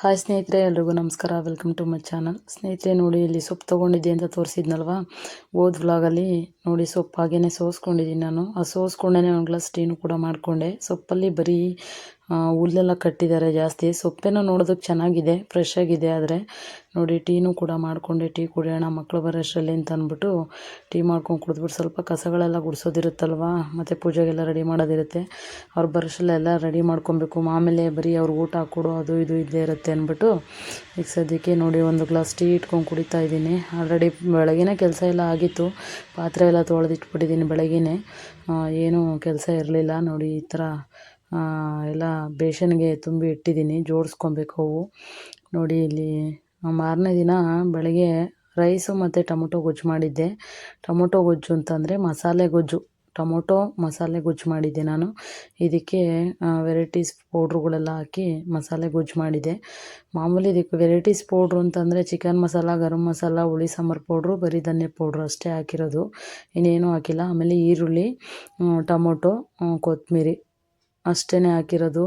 Hi ಸ್ನೇಹಿತರೆ, ಎಲ್ರಿಗೂ ನಮಸ್ಕಾರ. ವೆಲ್ಕಮ್ ಟು ಮೈ ಚಾನಲ್ ಸ್ನೇಹಿತರೆ, ನೋಡಿ, ಇಲ್ಲಿ ಸೊಪ್ಪು ತೊಗೊಂಡಿದ್ದೆ ಅಂತ ತೋರಿಸಿದ್ನಲ್ವಾ? ಓದ್ ವ್ಲಾಗಲ್ಲಿ ನೋಡಿ ಸೊಪ್ಪು ಹಾಗೇ ಸೋಸ್ಕೊಂಡಿದ್ದೀನಿ ನಾನು. ಆ ಸೋಸ್ಕೊಂಡೇ ಒಂದು ಗ್ಲಾಸ್ ಟೀನು ಕೂಡ ಮಾಡಿಕೊಂಡೆ. ಸೊಪ್ಪಲ್ಲಿ ಬರೀ ಹುಲ್ಲೆಲ್ಲ ಕಟ್ಟಿದ್ದಾರೆ ಜಾಸ್ತಿ. ಸೊಪ್ಪೇನೋ ನೋಡೋದಕ್ಕೆ ಚೆನ್ನಾಗಿದೆ ಫ್ರೆಶ್ ಆಗಿದೆ ಆದರೆ. ನೋಡಿ, ಟೀನು ಕೂಡ ಮಾಡಿಕೊಂಡೆ, ಟೀ ಕುಡಿಯೋಣ ಮಕ್ಕಳು ಬರೋಷ್ಟರಲ್ಲಿ ಅಂತ ಅಂದ್ಬಿಟ್ಟು ಟೀ ಮಾಡ್ಕೊಂಡು ಕುಡಿದ್ಬಿಟ್ಟು ಸ್ವಲ್ಪ ಕಸಗಳೆಲ್ಲ ಗುಡಿಸೋದಿರುತ್ತಲ್ವಾ? ಮತ್ತು ಪೂಜೆಗೆಲ್ಲ ರೆಡಿ ಮಾಡೋದಿರುತ್ತೆ. ಅವ್ರು ಬರೋಷ್ಟರಲ್ಲೆಲ್ಲ ರೆಡಿ ಮಾಡ್ಕೊಬೇಕು. ಆಮೇಲೆ ಬರೀ ಅವ್ರಿಗೆ ಊಟ ಹಾಕ್ಕೊಡು ಅದು ಇದು ಇದ್ದೇ ಇರುತ್ತೆ ಅಂದ್ಬಿಟ್ಟು ಈಗ ಸದ್ಯಕ್ಕೆ ನೋಡಿ, ಒಂದು ಗ್ಲಾಸ್ ಟೀ ಇಟ್ಕೊಂಡು ಕುಡಿತಾ ಇದ್ದೀನಿ. ಆಲ್ರೆಡಿ ಬೆಳಗಿನ ಕೆಲಸ ಎಲ್ಲ ಆಗಿತ್ತು. ಪಾತ್ರೆ ಎಲ್ಲ ತೊಳೆದಿಟ್ಬಿಟ್ಟಿದ್ದೀನಿ ಬೆಳಗ್ಗೆ ಏನೂ ಕೆಲಸ ಇರಲಿಲ್ಲ. ನೋಡಿ, ಈ ಥರ ಎಲ್ಲ ಬೇಷನ್ಗೆ ತುಂಬಿ ಇಟ್ಟಿದ್ದೀನಿ, ಜೋಡಿಸ್ಕೊಬೇಕು ಅವು ನೋಡಿ, ಇಲ್ಲಿ ಮಾರನೇ ದಿನ ಬೆಳಗ್ಗೆ ರೈಸು ಮತ್ತು ಟೊಮೊಟೊ ಗೊಜ್ಜು ಮಾಡಿದ್ದೆ. ಟೊಮೊಟೊ ಗೊಜ್ಜು ಅಂತಂದರೆ ಮಸಾಲೆ ಗೊಜ್ಜು. ಟೊಮೊಟೊ, ಮಸಾಲೆ ಗೊಜ್ಜು ಮಾಡಿದ್ದೆ ನಾನು. ಇದಕ್ಕೆ ವೆರೈಟೀಸ್ ಪೌಡ್ರುಗಳೆಲ್ಲ ಹಾಕಿ ಮಸಾಲೆ ಗೊಜ್ಜು ಮಾಡಿದ್ದೆ ಮಾಮೂಲಿ ಇದಕ್ಕೆ ವೆರೈಟೀಸ್ ಪೌಡ್ರು ಅಂತಂದರೆ ಚಿಕನ್ ಮಸಾಲ, ಗರಂ ಮಸಾಲ, ಹುಳಿ ಸಾಂಬಾರು ಪೌಡ್ರು, ಬರೀ ಧನ್ಯ ಪೌಡ್ರು ಅಷ್ಟೇ ಹಾಕಿರೋದು. ಇನ್ನೇನು ಹಾಕಿಲ್ಲ. ಆಮೇಲೆ ಈರುಳ್ಳಿ ಟೊಮೊಟೊ ಕೊತ್ತಂಬರಿ. ಅಷ್ಟೇ ಹಾಕಿರೋದು.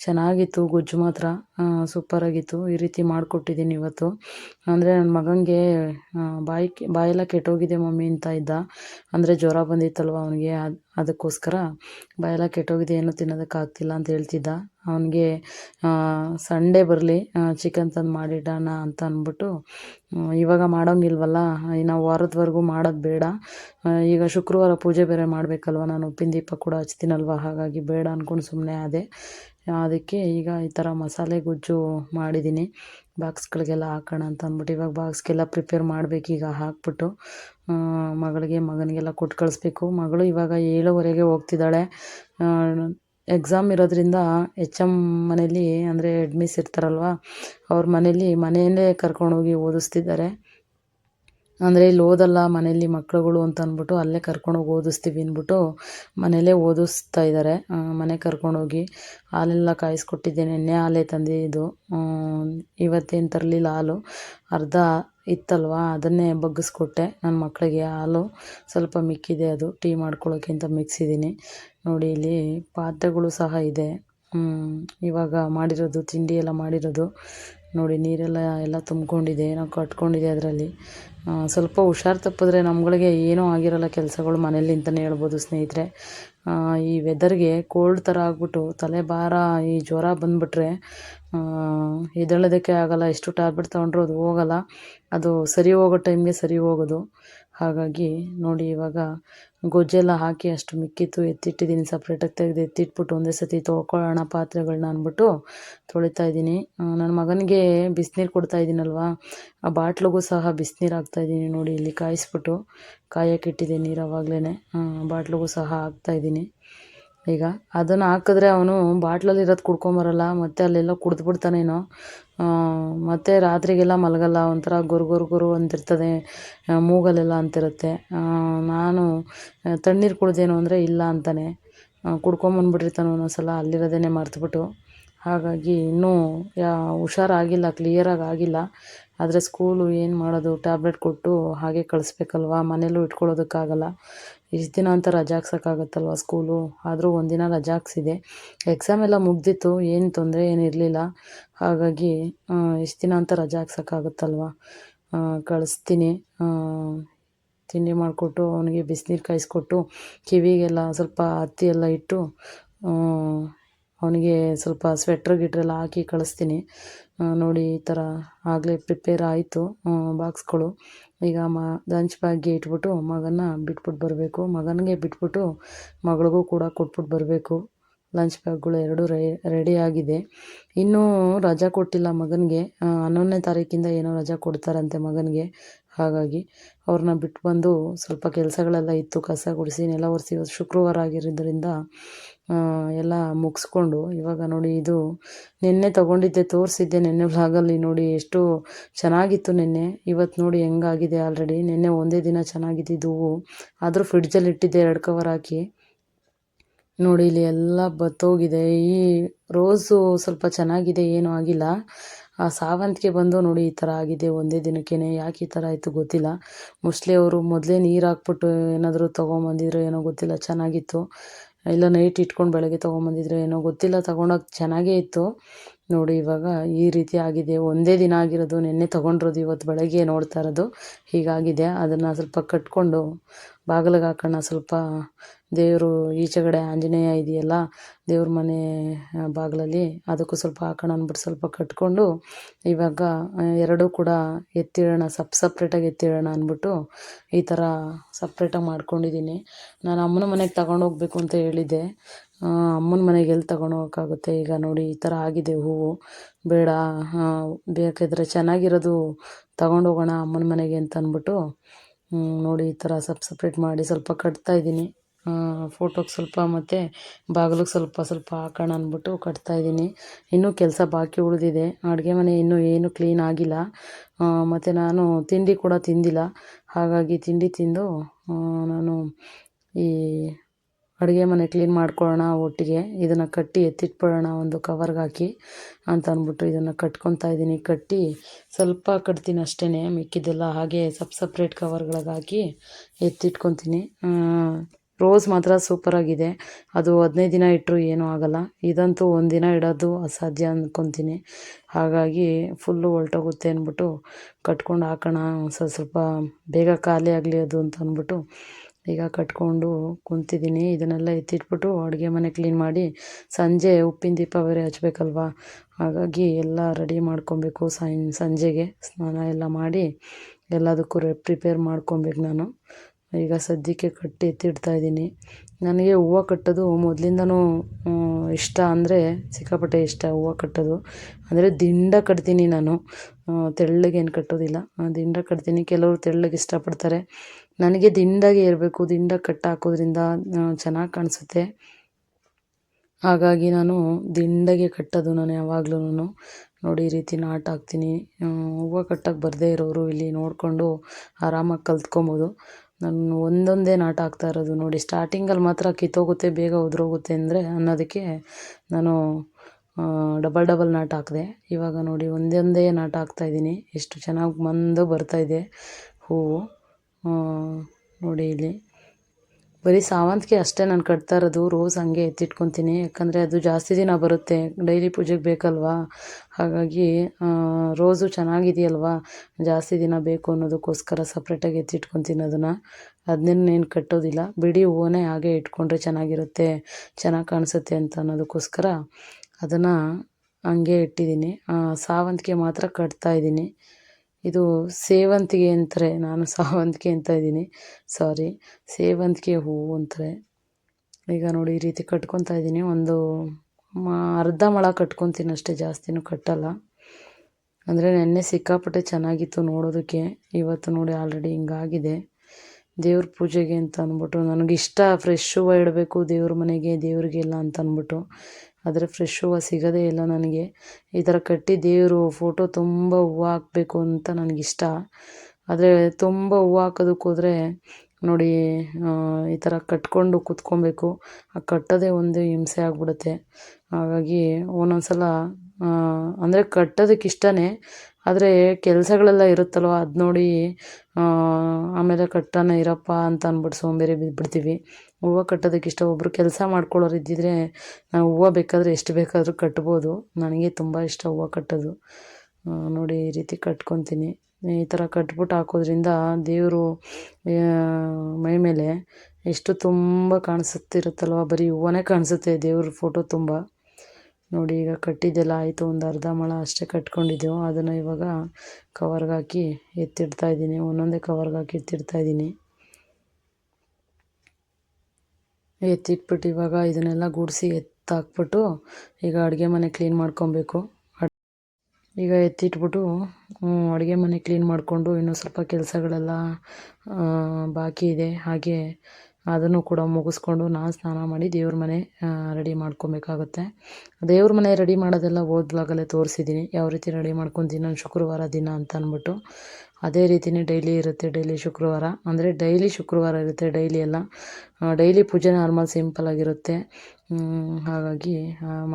ಚೆನ್ನಾಗಿತ್ತು, ಗೊಜ್ಜು ಮಾತ್ರ ಸೂಪರಾಗಿತ್ತು ಈ ರೀತಿ ಮಾಡಿಕೊಟ್ಟಿದ್ದೀನಿ ಇವತ್ತು. ಅಂದರೆ ನನ್ನ ಮಗನಿಗೆ ಬಾಯಿ ಬಾಯೆಲ್ಲ ಕೆಟ್ಟೋಗಿದೆ ಮಮ್ಮಿ ಅಂತ ಇದ್ದ. ಅಂದರೆ ಜ್ವರ ಬಂದಿತ್ತಲ್ವ ಅವನಿಗೆ, ಅದು, ಅದಕ್ಕೋಸ್ಕರ ಬಾಯೆಲ್ಲ ಕೆಟ್ಟೋಗಿದೆ, ಏನೂ ತಿನ್ನೋದಕ್ಕಾಗ್ತಿಲ್ಲ ಅಂತ ಹೇಳ್ತಿದ್ದ. ಅವನಿಗೆ ಸಂಡೇ ಬರಲಿ ಚಿಕನ್ ತಂದು ಮಾಡಿಡೋಣ ಅಂತ ಅಂದ್ಬಿಟ್ಟು ಇವಾಗ ಮಾಡೋಂಗಿಲ್ವಲ್ಲ, ಇನ್ನು ವಾರದವರೆಗೂ ಮಾಡೋದು ಬೇಡ. ಈಗ ಶುಕ್ರವಾರ ಪೂಜೆ ಬೇರೆ ಮಾಡಬೇಕಲ್ವ, ನಾನು ಉಪ್ಪಿನ ದೀಪ ಕೂಡ ಹಚ್ತೀನಲ್ವ, ಹಾಗಾಗಿ ಬೇಡ ಅಂದ್ಕೊಂಡು ಸುಮ್ಮನೆ ಆದೆ. ಅದಕ್ಕೆ ಈಗ ಈ ಥರ ಮಸಾಲೆ ಗೊಜ್ಜು ಮಾಡಿದ್ದೀನಿ. ಬಾಕ್ಸ್ಗಳಿಗೆಲ್ಲ ಹಾಕೋಣ ಅಂತ ಅಂದ್ಬಿಟ್ಟು ಇವಾಗ ಬಾಕ್ಸ್ಗೆಲ್ಲ ಪ್ರಿಪೇರ್ ಮಾಡಬೇಕು. ಈಗ ಹಾಕ್ಬಿಟ್ಟು ಮಗಳಿಗೆ, ಮಗನಿಗೆಲ್ಲ ಕೊಟ್ಟು ಕಳಿಸ್ಬೇಕು. ಮಗಳು ಇವಾಗ ಏಳುವರೆಗೆ ಹೋಗ್ತಿದ್ದಾಳೆ. ಎಕ್ಸಾಮ್ ಇರೋದ್ರಿಂದ ಎಚ್ ಎಂ ಮನೇಲಿ, ಅಂದರೆ ಅಡ್ಮಿಸ್ ಇರ್ತಾರಲ್ವ, ಅವ್ರ ಮನೇಲಿ ಮನೆಯಲ್ಲೇ ಕರ್ಕೊಂಡೋಗಿ ಓದಿಸ್ತಿದ್ದಾರೆ. ಅಂದರೆ ಇಲ್ಲಿ ಓದಲ್ಲ ಮನೆಯಲ್ಲಿ ಮಕ್ಕಳುಗಳು ಅಂತ ಅಂದ್ಬಿಟ್ಟು ಅಲ್ಲೇ ಕರ್ಕೊಂಡೋಗಿ ಓದಿಸ್ತೀವಿ ಅಂದ್ಬಿಟ್ಟು ಮನೇಲೇ ಓದಿಸ್ತಾ ಇದ್ದಾರೆ ಮನೆ ಕರ್ಕೊಂಡೋಗಿ ಹಾಲೆಲ್ಲ ಕಾಯಿಸ್ಕೊಟ್ಟಿದ್ದೆ ನೆನ್ನೆ ಹಾಲೇ ತಂದಿದ್ದು ಇವತ್ತೇನು ತರಲಿಲ್ಲ ಹಾಲು. ಅರ್ಧ ಇತ್ತಲ್ವಾ? ಅದನ್ನೇ ಬಗ್ಗಿಸ್ಕೊಟ್ಟೆ ನನ್ನ ಮಕ್ಕಳಿಗೆ ಹಾಲು. ಸ್ವಲ್ಪ ಮಿಕ್ಕಿದೆ ಅದು. ಟೀ ಮಾಡ್ಕೊಳ್ಳೋಕೆ ಅಂತ ಮಿಕ್ಸಿದ್ದೀನಿ ನೋಡಿ, ಇಲ್ಲಿ ಪಾತ್ರೆಗಳು ಸಹ ಇದೆ. ಇವಾಗ ಮಾಡಿರೋದು, ತಿಂಡಿ ಎಲ್ಲ ಮಾಡಿರೋದು. ನೋಡಿ, ನೀರೆಲ್ಲ ಎಲ್ಲ ತುಂಬಿಕೊಂಡಿದೆ. ಏನೋ ಕಟ್ಕೊಂಡಿದೆ ಅದರಲ್ಲಿ. ಸ್ವಲ್ಪ ಹುಷಾರು ತಪ್ಪಿದ್ರೆ ನಮ್ಗಳಿಗೆ ಏನೂ ಆಗಿರಲ್ಲ ಕೆಲಸಗಳು ಮನೇಲಿ ಅಂತಲೇ ಹೇಳ್ಬೋದು ಸ್ನೇಹಿತರೆ. ಈ ವೆದರ್ಗೆ ಕೋಲ್ಡ್ ಥರ ಆಗ್ಬಿಟ್ಟು ತಲೆ ಭಾರ, ಈ ಜ್ವರ ಬಂದುಬಿಟ್ರೆ ಎದ್ದೇಳೋದಕ್ಕೆ ಆಗಲ್ಲ. ಎಷ್ಟು ಟ್ಯಾಬ್ಲೆಟ್ ತೊಗೊಂಡ್ರೂ ಅದು ಹೋಗಲ್ಲ. ಅದು ಸರಿ ಹೋಗೋ ಟೈಮ್ಗೆ ಸರಿ ಹೋಗೋದು. ಹಾಗಾಗಿ ನೋಡಿ ಇವಾಗ ಗೊಜ್ಜೆಲ್ಲ ಹಾಕಿ ಅಷ್ಟು ಮಿಕ್ಕಿತ್ತು, ಎತ್ತಿಟ್ಟಿದ್ದೀನಿ ಸಪ್ರೇಟಾಗಿ ತೆಗೆದು ಎತ್ತಿಟ್ಬಿಟ್ಟು ಒಂದೇ ಸತಿ ತೊಳ್ಕೊಳ್ಳೋಣ ಪಾತ್ರೆಗಳನ್ನ ಅಂದ್ಬಿಟ್ಟು ತೊಳಿತಾ ಇದ್ದೀನಿ. ನನ್ನ ಮಗನಿಗೆ ಬಿಸಿನೀರು ಕೊಡ್ತಾ ಇದ್ದೀನಲ್ವ, ಆ ಬಾಟ್ಲಿಗೂ ಸಹ ಬಿಸಿನೀರು ಹಾಕ್ತಾಯಿದ್ದೀನಿ ನೋಡಿ, ಇಲ್ಲಿ ಕಾಯಿಸ್ಬಿಟ್ಟು ಕಾಯಕ್ಕೆ ಇಟ್ಟಿದ್ದೆ ನೀರು ಆವಾಗಲೇ ಬಾಟ್ಲಿಗೂ ಸಹ ಹಾಕ್ತಾಯಿದ್ದೀನಿ ಈಗ ಅದನ್ನು ಹಾಕಿದ್ರೆ ಅವನು ಬಾಟ್ಲಲ್ಲಿರೋದು ಕುಡ್ಕೊಂಬರಲ್ಲ ಮತ್ತು ಅಲ್ಲೆಲ್ಲ ಕುಡಿದ್ಬಿಡ್ತಾನೇನೋ ಮತ್ತು ರಾತ್ರಿಗೆಲ್ಲ ಮಲಗಲ್ಲ ಒಂಥರ ಗುರು ಗುರು ಗುರು ಅಂತಿರ್ತದೆ ಮೂಗಲೆಲ್ಲ ಮೂಗಲ್ಲೆಲ್ಲ ಅಂತಿರುತ್ತೆ ನಾನು ತಣ್ಣೀರು ಕುಡ್ದೇನು ಅಂದರೆ ಇಲ್ಲ ಅಂತಾನೆ. ಆ, ಒಂದೊಂದು ಸಲ ಅಲ್ಲಿರೋದೇ ಮರ್ತುಬಿಟ್ಟು. ಹಾಗಾಗಿ ಇನ್ನೂ ಯಾ ಹುಷಾರಾಗಿಲ್ಲ ಕ್ಲಿಯರಾಗಿ ಆಗಿಲ್ಲ. ಆದರೆ ಸ್ಕೂಲು ಏನು ಮಾಡೋದು ಟ್ಯಾಬ್ಲೆಟ್ ಕೊಟ್ಟು ಹಾಗೆ ಕಳಿಸ್ಬೇಕಲ್ವಾ? ಮನೇಲೂ ಇಟ್ಕೊಳ್ಳೋದಕ್ಕಾಗಲ್ಲ. ಇಷ್ಟು ದಿನ ಅಂತ ರಜೆ ಹಾಕ್ಸೋಕ್ಕಾಗತ್ತಲ್ವ ಸ್ಕೂಲು ಆದರೂ ಒಂದಿನ ರಜೆ ಹಾಕ್ಸಿದೆ. ಎಕ್ಸಾಮ್ ಎಲ್ಲ ಮುಗ್ದಿತ್ತು, ಏನು ತೊಂದರೆ ಏನಿರಲಿಲ್ಲ ಹಾಗಾಗಿ ಇಷ್ಟು ದಿನ ಅಂತ ರಜೆ ಹಾಕ್ಸೋಕ್ಕಾಗತ್ತಲ್ವ? ಕಳಿಸ್ತೀನಿ. ತಿಂಡಿ ಮಾಡಿಕೊಟ್ಟು, ಅವನಿಗೆ ಬಿಸಿನೀರು ಕಾಯಿಸ್ಕೊಟ್ಟು, ಕಿವಿಗೆಲ್ಲ ಸ್ವಲ್ಪ ಹತ್ತಿ ಎಲ್ಲ ಇಟ್ಟು ಅವನಿಗೆ ಸ್ವಲ್ಪ ಸ್ವೆಟ್ರ್ ಗಿಟ್ರೆಲ್ಲ ಹಾಕಿ ಕಳಿಸ್ತೀನಿ. ನೋಡಿ ಈ ಥರ ಆಗಲೇ ಪ್ರಿಪೇರ್ ಆಯಿತು ಬಾಕ್ಸ್ಗಳು ಈಗ ಮ ಲಂಚ್ ಬ್ಯಾಗ್ಗೆ ಇಟ್ಬಿಟ್ಟು ಮಗನ ಬಿಟ್ಬಿಟ್ಟು ಬರಬೇಕು. ಮಗನಿಗೆ ಬಿಟ್ಬಿಟ್ಟು ಮಗಳಿಗೂ ಕೂಡ ಕೊಟ್ಬಿಟ್ಟು ಬರಬೇಕು. ಲಂಚ್ ಬ್ಯಾಗ್ಗಳು ಎರಡೂ ರೇ ರೆಡಿ ಆಗಿದೆ. ಇನ್ನೂ ರಜಾ ಕೊಟ್ಟಿಲ್ಲ ಮಗನಿಗೆ. ಹನ್ನೊಂದನೇ ತಾರೀಕಿಂದ ಏನೋ ರಜಾ ಕೊಡ್ತಾರಂತೆ ಮಗನಿಗೆ. ಹಾಗಾಗಿ ಅವ್ರನ್ನ ಬಿಟ್ಟು ಬಂದು ಸ್ವಲ್ಪ ಕೆಲಸಗಳೆಲ್ಲ ಇತ್ತು, ಕಸ ಗುಡಿಸಿ ನೆಲ ಒರೆಸಿ ಶುಕ್ರವಾರ ಆಗಿರೋದ್ರಿಂದ ಎಲ್ಲ ಮುಗಿಸ್ಕೊಂಡು ಇವಾಗ ನೋಡಿ ಇದು ನಿನ್ನೆ ತೊಗೊಂಡಿದ್ದೆ, ತೋರಿಸಿದ್ದೆ ನಿನ್ನೆ ಬ್ಲಾಗಲ್ಲಿ ನೋಡಿ ಎಷ್ಟು ಚೆನ್ನಾಗಿತ್ತು ನಿನ್ನೆ. ಇವತ್ತು ನೋಡಿ ಹೆಂಗಾಗಿದೆ ಆಲ್ರೆಡಿ ನಿನ್ನೆ ಒಂದೇ ದಿನ ಚೆನ್ನಾಗಿದ್ದಿದ್ದು ಹೂವು. ಆದರೂ ಫ್ರಿಡ್ಜಲ್ಲಿ ಇಟ್ಟಿದ್ದೆ ಎರಡು ಕವರ್ ಹಾಕಿ. ನೋಡಿ ಇಲ್ಲಿ ಎಲ್ಲ ಬತ್ತೋಗಿದೆ. ಈ ರೋಸು ಸ್ವಲ್ಪ ಚೆನ್ನಾಗಿದೆ, ಏನೂ ಆಗಿಲ್ಲ. ಆ ಸಾವಂತಿಗೆ ಬಂದು ನೋಡಿ ಈ ಥರ ಆಗಿದೆ ಒಂದೇ ದಿನಕ್ಕೇ ಯಾಕೆ ಈ ಥರ ಆಯಿತು ಗೊತ್ತಿಲ್ಲ. ಮೋಸ್ಟ್ಲಿ ಅವರು ಮೊದಲೇ ನೀರು ಹಾಕ್ಬಿಟ್ಟು ಏನಾದರೂ ತೊಗೊಂಬಂದಿದ್ರು ಏನೋ ಗೊತ್ತಿಲ್ಲ, ಚೆನ್ನಾಗಿತ್ತು. ಇಲ್ಲ ನೈಟ್ ಇಟ್ಕೊಂಡು ಬೆಳಗ್ಗೆ ತೊಗೊಂಬಂದಿದ್ರು ಏನೋ ಗೊತ್ತಿಲ್ಲ, ತೊಗೊಂಡೋಗಿ ಚೆನ್ನಾಗೇ ಇತ್ತು. ನೋಡಿ ಇವಾಗ ಈ ರೀತಿ ಆಗಿದೆ, ಒಂದೇ ದಿನ ಆಗಿರೋದು, ನಿನ್ನೆ ತೊಗೊಂಡಿರೋದು, ಇವತ್ತು ಬೆಳಗ್ಗೆ ನೋಡ್ತಾ ಇರೋದು, ಹೀಗಾಗಿದೆ. ಅದನ್ನು ಸ್ವಲ್ಪ ಕಟ್ಕೊಂಡು ಬಾಗಿಲಿಗೆ ಹಾಕೋಣ, ಸ್ವಲ್ಪ ದೇವರು ಈಚೆಗಡೆ ಆಂಜನೇಯ ಇದೆಯಲ್ಲ, ದೇವ್ರ ಮನೆ ಬಾಗಿಲಲ್ಲಿ ಅದಕ್ಕೂ ಸ್ವಲ್ಪ ಹಾಕೋಣ ಅಂದ್ಬಿಟ್ಟು ಸ್ವಲ್ಪ ಕಟ್ಕೊಂಡು ಇವಾಗ ಎರಡೂ ಕೂಡ ಎತ್ತಿಡೋಣ, ಸಪ್ ಸಪ್ರೇಟಾಗಿ ಎತ್ತಿಡೋಣ ಅಂದ್ಬಿಟ್ಟು ಈ ಥರ ಸಪ್ರೇಟಾಗಿ ಮಾಡ್ಕೊಂಡಿದ್ದೀನಿ. ನಾನು ಅಮ್ಮನ ಮನೆಗೆ ತಗೊಂಡೋಗ್ಬೇಕು ಅಂತ ಹೇಳಿದ್ದೆ. ಅಮ್ಮನ ಮನೆಗೆ ಎಲ್ಲಿ ತಗೊಂಡೋಗೋಕ್ಕಾಗುತ್ತೆ ಈಗ ನೋಡಿ, ಈ ಥರ ಆಗಿದೆ ಹೂವು. ಬೇಡ ಬೇಕಿದ್ರೆ ಚೆನ್ನಾಗಿರೋದು ತಗೊಂಡೋಗೋಣ ಅಮ್ಮನ ಮನೆಗೆ ಅಂತ ಅಂದ್ಬಿಟ್ಟು ನೋಡಿ ಈ ಥರ ಸಪ್ ಸಪ್ರೇಟ್ ಮಾಡಿ ಸ್ವಲ್ಪ ಕಟ್ತಾಯಿದ್ದೀನಿ ಫೋಟೋಗೆ ಸ್ವಲ್ಪ ಮತ್ತು ಬಾಗಿಲಿಗೆ ಸ್ವಲ್ಪ ಸ್ವಲ್ಪ ಹಾಕೋಣ ಅಂದ್ಬಿಟ್ಟು ಕಟ್ತಾಯಿದ್ದೀನಿ ಇನ್ನೂ ಕೆಲಸ ಬಾಕಿ ಉಳಿದಿದೆ. ಅಡುಗೆ ಮನೆ ಇನ್ನೂ ಏನೂ ಕ್ಲೀನ್ ಆಗಿಲ್ಲ. ಮತ್ತು ನಾನು ತಿಂಡಿ ಕೂಡ ತಿಂದಿಲ್ಲ. ಹಾಗಾಗಿ ತಿಂಡಿ ತಿಂದು ನಾನು ಈ ಅಡುಗೆ ಮನೆ ಕ್ಲೀನ್ ಮಾಡ್ಕೊಳ್ಳೋಣ ಒಟ್ಟಿಗೆ. ಇದನ್ನು ಕಟ್ಟಿ ಎತ್ತಿಟ್ಬಿಡೋಣ ಒಂದು ಕವರ್ಗೆ ಹಾಕಿ ಅಂತ ಅಂದ್ಬಿಟ್ಟು ಇದನ್ನು ಕಟ್ಕೊತಾ ಇದ್ದೀನಿ. ಕಟ್ಟಿ ಸ್ವಲ್ಪ ಕಟ್ತೀನಿ ಅಷ್ಟೇ ಮಿಕ್ಕಿದ್ದೆಲ್ಲ ಹಾಗೆ ಸಪ್ ಸಪ್ರೇಟ್ ಕವರ್ಗಳಿಗೆ ಹಾಕಿ ಎತ್ತಿಟ್ಕೊತೀನಿ. ರೋಸ್ ಮಾತ್ರ ಸೂಪರಾಗಿದೆ ಅದು ಹದಿನೈದು ದಿನ ಇಟ್ಟರು ಏನೂ ಆಗೋಲ್ಲ. ಇದಂತೂ ಒಂದು ದಿನ ಇಡೋದು ಅಸಾಧ್ಯ ಅಂದ್ಕೊತೀನಿ ಹಾಗಾಗಿ ಫುಲ್ಲು ಹೊಲ್ಟೋಗುತ್ತೆ ಅಂದ್ಬಿಟ್ಟು ಕಟ್ಕೊಂಡು ಹಾಕೋಣ. ಸ್ವಲ್ಪ ಸ್ವಲ್ಪ ಬೇಗ ಖಾಲಿ ಆಗಲಿ ಅದು ಅಂತ ಅಂದ್ಬಿಟ್ಟು ಈಗ ಕಟ್ಕೊಂಡು ಕುಂತಿದ್ದೀನಿ. ಇದನ್ನೆಲ್ಲ ಎತ್ತಿಟ್ಬಿಟ್ಟು ಅಡುಗೆ ಮನೆ ಕ್ಲೀನ್ ಮಾಡಿ ಸಂಜೆ ಉಪ್ಪಿನ ದೀಪ ಬೇರೆ ಹಚ್ಬೇಕಲ್ವಾ? ಹಾಗಾಗಿ ಎಲ್ಲ ರೆಡಿ ಮಾಡ್ಕೊಬೇಕು. ಸಂಜೆಗೆ ಸ್ನಾನ ಎಲ್ಲ ಮಾಡಿ ಎಲ್ಲದಕ್ಕೂ ಪ್ರಿಪೇರ್ ಮಾಡ್ಕೊಬೇಕು ನಾನು. ಈಗ ಸದ್ಯಕ್ಕೆ ಕಟ್ಟಿ ಎತ್ತಿಡ್ತಾಯಿದ್ದೀನಿ ನನಗೆ ಹೂವು ಕಟ್ಟೋದು ಮೊದಲಿಂದನೂ ಇಷ್ಟ ಅಂದರೆ ಸಿಕ್ಕಾಪಟ್ಟೆ ಇಷ್ಟ ಹೂವು ಕಟ್ಟೋದು. ಅಂದರೆ ದಿಂಡ ಕಟ್ತೀನಿ ನಾನು. ತೆಳ್ಳಗೇನು ಕಟ್ಟೋದಿಲ್ಲ. ದಿಂಡ ಕಟ್ತೀನಿ. ಕೆಲವರು ತೆಳ್ಳಗೆ ಇಷ್ಟಪಡ್ತಾರೆ. ನನಗೆ ದಿಂಡಾಗೆ ಇರಬೇಕು. ದಿಂಡ ಕಟ್ಟಾಕೋದ್ರಿಂದ ಚೆನ್ನಾಗಿ ಕಾಣಿಸುತ್ತೆ. ಹಾಗಾಗಿ ನಾನು ದಿಂಡಗೆ ಕಟ್ಟೋದು ನಾನು ಯಾವಾಗ್ಲೂ ನೋಡಿ, ಈ ರೀತಿ ನಾಟ್ ಹಾಕ್ತೀನಿ. ಹೂವು ಕಟ್ಟಕ್ಕೆ ಬರದೇ ಇರೋರು ಇಲ್ಲಿ ನೋಡಿಕೊಂಡು ಆರಾಮಾಗಿ ಕಲ್ತ್ಕೊಬೋದು. ನಾನು ಒಂದೊಂದೇ ನಾಟ್ ಹಾಕ್ತಾ ಇರೋದು ನೋಡಿ. ಸ್ಟಾರ್ಟಿಂಗಲ್ಲಿ ಮಾತ್ರ ಕಿತ್ತೋಗುತ್ತೆ, ಬೇಗ ಉದುರೋಗುತ್ತೆ ಅಂದರೆ ಅನ್ನೋದಕ್ಕೆ ನಾನು ಡಬಲ್ ಡಬಲ್ ನಾಟ್ ಹಾಕಿದೆ. ಇವಾಗ ನೋಡಿ ಒಂದೊಂದೇ ನಾಟ ಹಾಕ್ತಾ ಇದ್ದೀನಿ. ಎಷ್ಟು ಚೆನ್ನಾಗಿ ಮಂದು ಬರ್ತಾಯಿದೆ ಹೂವು. ನೋಡಿ ಇಲ್ಲಿ. ಬರೀ ಸಾವಂತಿಗೆ ಅಷ್ಟೇ ನಾನು ಕಟ್ತಾ ಇರೋದು, ರೋಸ್ ಹಂಗೆ ಎತ್ತಿಟ್ಕೊತೀನಿ. ಯಾಕಂದರೆ ಅದು ಜಾಸ್ತಿ ದಿನ ಬರುತ್ತೆ, ಡೈಲಿ ಪೂಜೆಗೆ ಬೇಕಲ್ವಾ? ಹಾಗಾಗಿ ರೋಸು ಚೆನ್ನಾಗಿದೆಯಲ್ವಾ? ಜಾಸ್ತಿ ದಿನ ಬೇಕು ಅನ್ನೋದಕ್ಕೋಸ್ಕರ ಸಪ್ರೇಟಾಗಿ ಎತ್ತಿಟ್ಕೊತೀನಿ ಅದನ್ನು. ಅದನ್ನೇನು ಕಟ್ಟೋದಿಲ್ಲ. ಬಿಡಿ ಹೂವನ್ನೇ ಹಾಗೆ ಇಟ್ಕೊಂಡ್ರೆ ಚೆನ್ನಾಗಿರುತ್ತೆ, ಚೆನ್ನಾಗಿ ಕಾಣಿಸುತ್ತೆ ಅಂತ ಅನ್ನೋದಕ್ಕೋಸ್ಕರ ಅದನ್ನು ಹಂಗೆ ಇಟ್ಟಿದ್ದೀನಿ. ಸಾವಂತಿಗೆ ಮಾತ್ರ ಕಟ್ತಾ ಇದ್ದೀನಿ. ಇದು ಸೇವಂತಿಗೆ ಅಂತಾರೆ ನಾನು ಸಾವಂತಿಗೆ ಅಂತ ಇದ್ದೀನಿ. ಸಾರಿ ಸೇವಂತಿಗೆ ಹೂವು ಅಂತಾರೆ. ಈಗ ನೋಡಿ ಈ ರೀತಿ ಕಟ್ಕೊತಾ ಇದ್ದೀನಿ. ಒಂದು ಅರ್ಧ ಮೊಳ ಕಟ್ಕೊತೀನಿ ಅಷ್ಟೇ, ಜಾಸ್ತಿನೂ ಕಟ್ಟಲ್ಲ. ಅಂದರೆ ನೆನ್ನೆ ಸಿಕ್ಕಾಪಟ್ಟೆ ಚೆನ್ನಾಗಿತ್ತು ನೋಡೋದಕ್ಕೆ. ಇವತ್ತು ನೋಡಿ ಆಲ್ರೆಡಿ ಹಿಂಗಾಗಿದೆ. ದೇವ್ರ ಪೂಜೆಗೆ ಅಂತ ಅಂದ್ಬಿಟ್ಟು, ನನಗಿಷ್ಟ ಫ್ರೆಶ್ ಹೂವು ಇಡಬೇಕು ದೇವ್ರ ಮನೆಗೆ, ದೇವ್ರಿಗೆಲ್ಲ ಅಂತ ಅಂದ್ಬಿಟ್ಟು. ಆದರೆ ಫ್ರೆಶ್ ಹೂವು ಸಿಗೋದೇ ಇಲ್ಲ ನನಗೆ. ಈ ಥರ ಕಟ್ಟಿ ದೇವರು ಫೋಟೋ ತುಂಬ ಹೂವು ಹಾಕಬೇಕು ಅಂತ ನನಗಿಷ್ಟ. ಆದರೆ ತುಂಬ ಹೂವು ಹಾಕೋದಕ್ಕೋದ್ರೆ ನೋಡಿ ಈ ಥರ ಕಟ್ಕೊಂಡು ಕೂತ್ಕೊಬೇಕು. ಆ ಕಟ್ಟೋದೇ ಒಂದು ಹಿಂಸೆ ಆಗಿಬಿಡುತ್ತೆ. ಹಾಗಾಗಿ ಒಂದೊಂದು ಸಲ ಅಂದರೆ ಕಟ್ಟೋದಕ್ಕೆ ಇಷ್ಟನೇ ಆದರೆ ಕೆಲಸಗಳೆಲ್ಲ ಇರುತ್ತಲ್ವ ಅದು ನೋಡಿ ಆಮೇಲೆ ಕಟ್ಟೋಣ ಇರಪ್ಪ ಅಂತ ಅಂದ್ಬಿಟ್ಟು ಸೋಂಬೇರಿ ಬಿದ್ದುಬಿಡ್ತೀವಿ ಹೂವು ಕಟ್ಟೋದಕ್ಕೆ ಇಷ್ಟ ಒಬ್ಬರು ಕೆಲಸ ಮಾಡ್ಕೊಳ್ಳೋರು ಇದ್ದಿದ್ರೆ ನಾವು ಹೂವು ಬೇಕಾದರೆ ಎಷ್ಟು ಬೇಕಾದರೂ ಕಟ್ಬೋದು. ನನಗೆ ತುಂಬ ಇಷ್ಟ ಹೂವು ಕಟ್ಟೋದು. ನೋಡಿ ಈ ರೀತಿ ಕಟ್ಕೊತೀನಿ. ಈ ಥರ ಕಟ್ಬಿಟ್ಟು ಹಾಕೋದ್ರಿಂದ ದೇವರು ಮೈ ಮೇಲೆ ಎಷ್ಟು ತುಂಬ ಕಾಣಿಸುತ್ತಿರುತ್ತಲ್ವ, ಬರೀ ಹೂವನೇ ಕಾಣಿಸುತ್ತೆ ದೇವ್ರ ಫೋಟೋ ತುಂಬ. ನೋಡಿ, ಈಗ ಕಟ್ಟಿದ್ದೆಲ್ಲ ಆಯಿತು. ಒಂದು ಅರ್ಧ ಮೊಳ ಅಷ್ಟೇ ಕಟ್ಕೊಂಡಿದ್ದೆವು. ಅದನ್ನು ಇವಾಗ ಕವರ್ಗೆ ಹಾಕಿ ಎತ್ತಿಡ್ತಾ ಇದ್ದೀನಿ. ಒಂದೊಂದೇ ಕವರ್ಗೆ ಹಾಕಿ ಎತ್ತಿಡ್ತಾ ಇದ್ದೀನಿ. ಎತ್ತಿಟ್ಬಿಟ್ಟು ಇವಾಗ ಇದನ್ನೆಲ್ಲ ಗುಡಿಸಿ ಎತ್ತಾಕ್ಬಿಟ್ಟು ಈಗ ಅಡುಗೆ ಮನೆ ಕ್ಲೀನ್ ಮಾಡ್ಕೊಬೇಕು. ಈಗ ಎತ್ತಿಟ್ಬಿಟ್ಟು ಅಡುಗೆ ಮನೆ ಕ್ಲೀನ್ ಮಾಡಿಕೊಂಡು ಇನ್ನೂ ಸ್ವಲ್ಪ ಕೆಲಸಗಳೆಲ್ಲ ಬಾಕಿ ಇದೆ. ಹಾಗೆ ಅದನ್ನು ಕೂಡ ಮುಗಿಸ್ಕೊಂಡು ನಾನು ಸ್ನಾನ ಮಾಡಿ ದೇವ್ರ ಮನೆ ರೆಡಿ ಮಾಡ್ಕೊಬೇಕಾಗುತ್ತೆ. ದೇವ್ರ ಮನೆ ರೆಡಿ ಮಾಡೋದೆಲ್ಲ ಬ್ಲಾಗಲ್ಲೇ ತೋರಿಸಿದ್ದೀನಿ ಯಾವ ರೀತಿ ರೆಡಿ ಮಾಡ್ಕೊತೀನಿ, ನಾನು ಶುಕ್ರವಾರ ದಿನ ಅಂತ ಅಂದ್ಬಿಟ್ಟು. ಅದೇ ರೀತಿಯೇ ಡೈಲಿ ಇರುತ್ತೆ, ಡೈಲಿ ಶುಕ್ರವಾರ. ಅಂದರೆ ಡೈಲಿ ಶುಕ್ರವಾರ ಇರುತ್ತೆ, ಡೈಲಿ ಎಲ್ಲ. ಡೈಲಿ ಪೂಜೆ ನಾರ್ಮಲ್ ಸಿಂಪಲ್ಲಾಗಿರುತ್ತೆ ಹಾಗಾಗಿ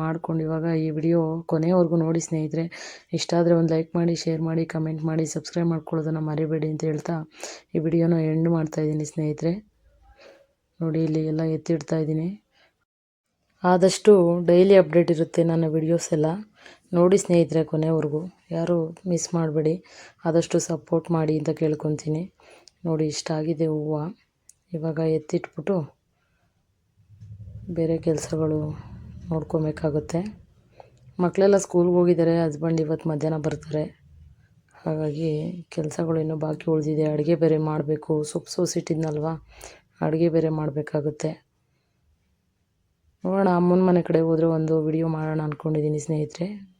ಮಾಡ್ಕೊಂಡು ಇವಾಗ ಈ ವಿಡಿಯೋ ಕೊನೆಯವರೆಗೂ ನೋಡಿ ಸ್ನೇಹಿತರೆ. ಇಷ್ಟ ಆದರೆ ಒಂದು ಲೈಕ್ ಮಾಡಿ, ಶೇರ್ ಮಾಡಿ, ಕಮೆಂಟ್ ಮಾಡಿ, ಸಬ್ಸ್ಕ್ರೈಬ್ ಮಾಡ್ಕೊಳ್ಳೋದನ್ನು ಮರಿಬೇಡಿ ಅಂತ ಹೇಳ್ತಾ ಈ ವಿಡಿಯೋನ ಎಂಡ್ ಮಾಡ್ತಾಯಿದ್ದೀನಿ ಸ್ನೇಹಿತರೆ. ನೋಡಿ ಇಲ್ಲಿ ಎಲ್ಲ ಎತ್ತಿಡ್ತಾ ಇದ್ದೀನಿ. ಆದಷ್ಟು ಡೈಲಿ ಅಪ್ಡೇಟ್ ಇರುತ್ತೆ ನನ್ನ ವಿಡಿಯೋಸ್ ಎಲ್ಲ. ನೋಡಿ ಸ್ನೇಹಿತರೆ ಕೊನೆವರೆಗೂ. ಯಾರು ಮಿಸ್ ಮಾಡಬೇಡಿ. ಆದಷ್ಟು ಸಪೋರ್ಟ್ ಮಾಡಿ ಅಂತ ಕೇಳ್ಕೊತೀನಿ. ನೋಡಿ ಇಷ್ಟ ಆಗಿದೆ ಹೂವು. ಇವಾಗ ಎತ್ತಿಟ್ಬಿಟ್ಟು ಬೇರೆ ಕೆಲಸಗಳು ನೋಡ್ಕೊಬೇಕಾಗುತ್ತೆ. ಮಕ್ಕಳೆಲ್ಲ ಸ್ಕೂಲ್ಗೆ ಹೋಗಿದ್ದಾರೆ. ಹಸ್ಬೆಂಡ್ ಇವತ್ತು ಮಧ್ಯಾಹ್ನ ಬರ್ತಾರೆ. ಹಾಗಾಗಿ ಕೆಲಸಗಳು ಇನ್ನೂ ಬಾಕಿ ಉಳಿದಿದೆ. ಅಡುಗೆ ಬೇರೆ ಮಾಡಬೇಕು. ಸೊಪ್ಪು ಸೋಸಿಟ್ಟಿದ್ನಲ್ವ? ಅಡುಗೆ ಬೇರೆ ಮಾಡಬೇಕಾಗುತ್ತೆ. ನೋಡೋಣ ಅಮ್ಮನ ಮನೆ ಕಡೆ ಹೋದ್ರೆ ಒಂದು ವಿಡಿಯೋ ಮಾಡೋಣ ಅಂದ್ಕೊಂಡಿದ್ದೀನಿ ಸ್ನೇಹಿತರೆ.